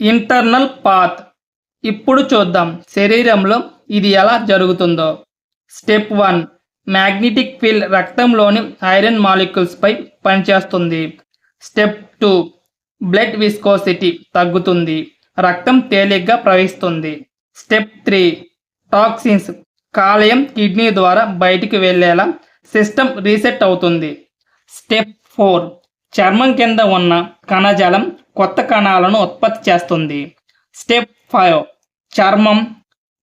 Internal path. ఇప్పుడు చూద్దాం శరీరంలో ఇది ఎలా జరుగుతుందో. Step one. మ్యాగ్నెటిక్ ఫీల్డ్ రక్తంలోని ఐరన్ మాలిక్యూల్స్పై పనిచేస్తుంది. Step two. బ్లడ్ విస్కోసిటీ తగ్గుతుంది. రక్తం తేలిగ్గా ప్రవహిస్తుంది. Step three. టాక్సిన్స్. కాలేయం కిడ్నీ ద్వారా బయటికి వెళ్ళేలా సిస్టమ్ రీసెట్ అవుతుంది. Step four. చర్మం కింద ఉన్న కణజాలం కొత్త కణాలను ఉత్పత్తి చేస్తుంది. Step five. చర్మం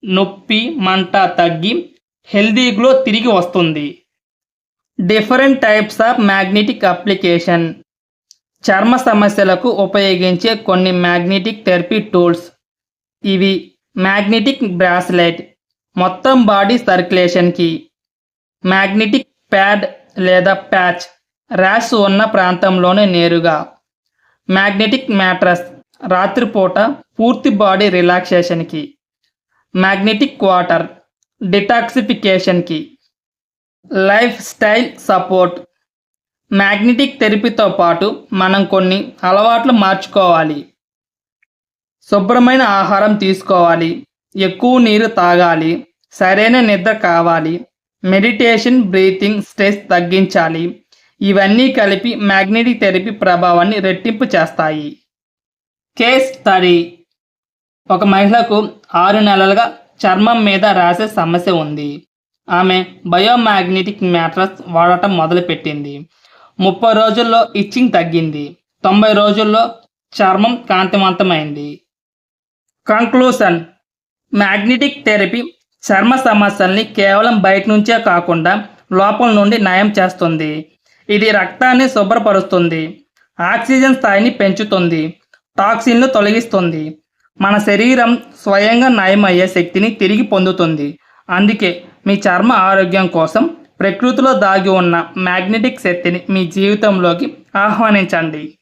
నొప్పి మంట తగ్గి హెల్దీ గ్లో తిరిగి వస్తుంది. Different types of magnetic application. చర్మ సమస్యలకు ఉపయోగించే కొన్ని మ్యాగ్నెటిక్ థెరపీ టూల్స్. ఇవి మ్యాగ్నెటిక్ బ్రాస్లెట్ మొత్తం బాడీ సర్క్యులేషన్కి మ్యాగ్నెటిక్ ప్యాడ్ లేదా ప్యాచ్. ర్యాష్ ఉన్న ప్రాంతంలోనే నేరుగా. మ్యాగ్నెటిక్ మ్యాట్రస్ రాత్రిపూట పూర్తి బాడీ రిలాక్సేషన్కి. Magnetic water డిటాక్సిఫికేషన్కి. Lifestyle support. Magnetic థెరపీతో పాటు మనం కొన్ని అలవాట్లు మార్చుకోవాలి. శుభ్రమైన ఆహారం తీసుకోవాలి. ఎక్కువ నీరు తాగాలి. సరైన నిద్ర కావాలి. మెడిటేషన్ బ్రీతింగ్ స్ట్రెస్ తగ్గించాలి. ఇవన్నీ కలిపి మ్యాగ్నెటిక్ థెరపీ ప్రభావాన్ని రెట్టింపు చేస్తాయి. Case study. ఒక మహిళకు ఆరు నెలలుగా చర్మం మీద రాసే సమస్య ఉంది. ఆమె బయోమాగ్నెటిక్ మ్యాట్రస్ వాడటం మొదలుపెట్టింది. ముప్పై రోజుల్లో ఇచ్చింగ్ తగ్గింది. తొంభై రోజుల్లో చర్మం కాంతివంతమైంది. కంక్లూషన్. మ్యాగ్నెటిక్ థెరపీ చర్మ సమస్యల్ని కేవలం బయట నుంచే కాకుండా లోపల నుండి నయం చేస్తుంది. ఇది రక్తాన్ని శుభ్రపరుస్తుంది. ఆక్సిజన్ స్థాయిని పెంచుతుంది. టాక్సిన్లు తొలగిస్తుంది. మన శరీరం స్వయంగా నయమయ్యే శక్తిని తిరిగి పొందుతుంది. అందుకే మీ చర్మ ఆరోగ్యం కోసం ప్రకృతిలో దాగి ఉన్న మ్యాగ్నెటిక్ శక్తిని మీ జీవితంలోకి ఆహ్వానించండి.